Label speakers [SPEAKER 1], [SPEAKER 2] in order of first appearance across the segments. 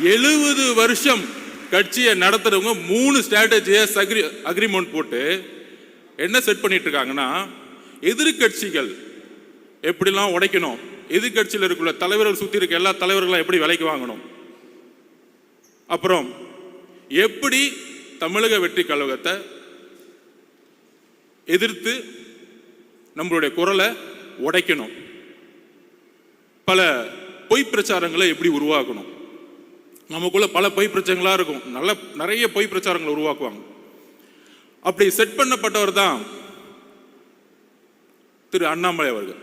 [SPEAKER 1] எழுபது வருஷம் கட்சியை நடத்துறவங்க மூணு ஸ்ட்ராட்டஜியை அக்ரி அக்ரிமெண்ட் போட்டு என்ன செட் பண்ணிட்டு இருக்காங்கன்னா எதிர்க்கட்சிகள் எப்படிலாம் உடைக்கணும் எதிர்க்கட்சியில் இருக்கிற தலைவர்கள் சுற்றி இருக்க எல்லா தலைவர்களும் எப்படி விலைக்கு வாங்கணும்? அப்புறம் எப்படி தமிழக வெற்றி கழகத்தை எதிர்த்து நம்மளுடைய குரலை உடைக்கணும்? பல பொய் பிரச்சாரங்களை எப்படி உருவாக்கணும்? நமக்குள்ள பல பொய் பிரச்சனைகளாக இருக்கும். நல்ல நிறைய பொய் பிரச்சாரங்களை உருவாக்குவாங்க. அப்படி செட் பண்ணப்பட்டவர் தான் திரு அண்ணாமலை அவர்கள்.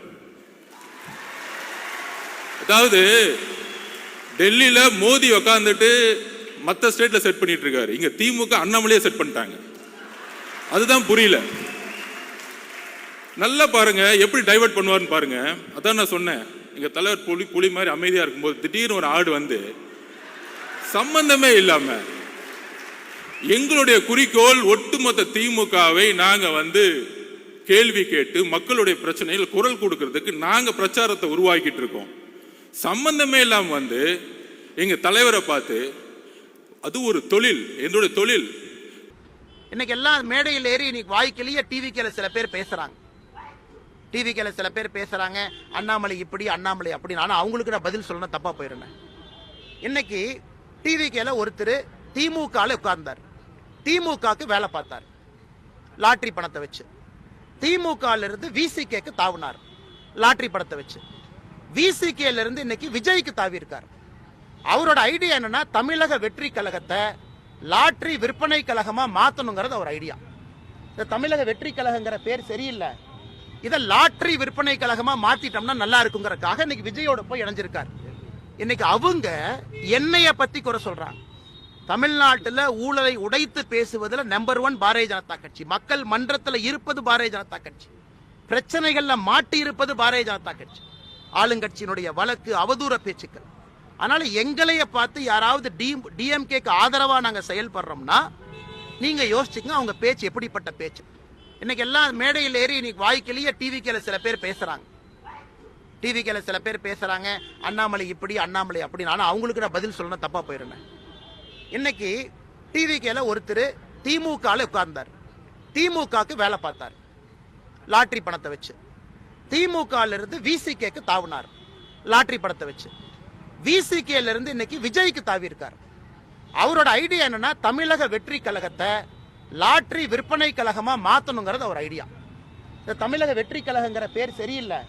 [SPEAKER 1] அதாவது டெல்லியில் மோடி உக்காந்துட்டு மற்ற ஸ்டேட்டில் செட் பண்ணிட்டு இருக்காரு. இங்கே திமுக அண்ணாமலையே செட் பண்ணிட்டாங்க. அதுதான் புரியல. நல்லா பாருங்க எப்படி டைவர்ட் பண்ணுவாருன்னு பாருங்க. அதான் நான் சொன்னேன். இங்கே தலைவர் புலி புலி மாதிரி அமைதியாக இருக்கும்போது திடீர்னு ஒரு ஆடு வந்து சம்பந்தமே இல்லாம எங்களுடைய குறிக்கோள் ஒட்டுமொத்த திமுகவை நாங்க வந்து கேள்வி கேட்டு மக்களுடைய பிரச்சனையில் குரல் கொடுக்கறதுக்கு நாங்க பிரச்சாரத்தை உருவாக்கிட்டு இருக்கோம். சம்பந்தமே இல்லாம வந்து எங்க தலைவரை பார்த்து அது ஒரு தொழில் என்னுடைய தொழில்.
[SPEAKER 2] இன்னைக்கு எல்லாம் மேடையில் ஏறி இன்னைக்கு வாய்க்கிலேயே டிவிக்கில சில பேர் பேசுறாங்க. டிவிக்கில சில பேர் பேசுறாங்க அண்ணாமலை இப்படி அண்ணாமலை அப்படின்னு. ஆனால் அவங்களுக்கு நான் பதில் சொல்லணும் தப்பா போயிருந்தேன் இன்னைக்கு டிவிகேல ஒருத்தர் திமுகவில் உட்கார்ந்தார். திமுகவுக்கு வேலை பார்த்தார். லாட்ரி பணத்தை வச்சு. திமுகல இருந்து விசிகேக்கு தாவினார். லாட்ரி பணத்தை வச்சு. விசிகேல இருந்து இன்னைக்கு விஜய்க்கு தாவி இருக்கார் அவரோட ஐடியா என்னன்னா தமிழக வெற்றி கழகத்தை லாட்ரி விற்பனை கழகமா மாத்தணுங்கிறது அவர் ஐடியா. இந்த தமிழக வெற்றி கழகங்கிற பேர் சரியில்லை. இதை லாட்ரி விற்பனை கழகமா மாத்திட்டோம்னா நல்லா இருக்குங்கிறதுக்காக இன்னைக்கு விஜயோட போய் இணைஞ்சிருக்கார். இன்னைக்கு அவங்க என்னைய பத்தி குறை சொல்றாங்க. தமிழ்நாட்டில் ஊழலை உடைத்து பேசுவதில் நம்பர் ஒன் பாரதிய ஜனதா கட்சி. மக்கள் மன்றத்தில் இருப்பது பாரதிய ஜனதா கட்சி. பிரச்சனைகளில் மாட்டி இருப்பது பாரதிய ஜனதா கட்சி. ஆளுங்கட்சியினுடைய வழக்கு அவதூற பேச்சுக்கள். அதனால எங்களைய பார்த்து யாராவது டிஎம்கேக்கு ஆதரவாக நாங்கள் செயல்படுறோம்னா நீங்க யோசிச்சுங்க அவங்க பேச்சு எப்படிப்பட்ட பேச்சு. இன்னைக்கு எல்லாம் மேடையில் ஏறி இன்னைக்கு வாய்க்கிலேயே டிவிக்கில் சில பேர் பேசுறாங்க. டிவிக்கில் சில பேர் பேசுகிறாங்க அண்ணாமலை இப்படி அண்ணாமலை அப்படின்னு. ஆனால் அவங்களுக்கு நான் பதில் சொல்லணும் தப்பாக போயிருந்தேன் இன்னைக்கு டிவிக்கில் ஒருத்தர் திமுகவில் உட்கார்ந்தார். திமுகக்கு வேலை பார்த்தார். லாட்ரி பணத்தை வச்சு. திமுகல விசிகேக்கு தாவினார். லாட்ரி பணத்தை வச்சு. விசிகேலேருந்து இன்னைக்கு விஜய்க்கு தாவி இருக்கார் அவரோட ஐடியா என்னன்னா தமிழக வெற்றி கழகத்தை லாட்ரி விற்பனை கழகமாக மாற்றணுங்கிறது அவர் ஐடியா. இந்த தமிழக வெற்றி கழகங்கிற பேர் சரியில்லை.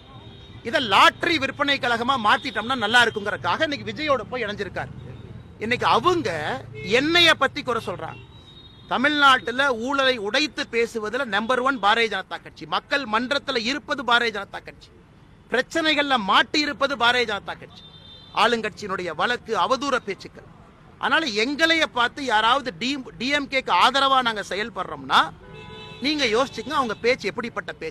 [SPEAKER 2] இதை லாட்ரி விற்பனை கழகமா மாத்திட்டோம்னா நல்லா இருக்குங்கிறக்காக இன்னைக்கு விஜயோட போய் இணைஞ்சிருக்காரு. இன்னைக்கு அவங்க என்னைய பத்தி குறை சொல்றாங்க. தமிழ்நாட்டுல ஊழலை உடைத்து பேசுவதில் நம்பர் ஒன் பாரதிய ஜனதா கட்சி. மக்கள் மன்றத்துல இருப்பது பாரதிய ஜனதா கட்சி. பிரச்சனைகள்ல மாட்டி இருப்பது பாரதிய ஜனதா கட்சி. ஆளுங்கட்சியினுடைய வழக்கு அவதூற பேச்சுக்கள். அதனால எங்களைய பார்த்து யாராவது டிஎம்கேக்கு ஆதரவாக நாங்கள் செயல்படுறோம்னா நீங்க யோசிச்சுங்க அவங்க பேச்சு எப்படிப்பட்ட பேச்சு.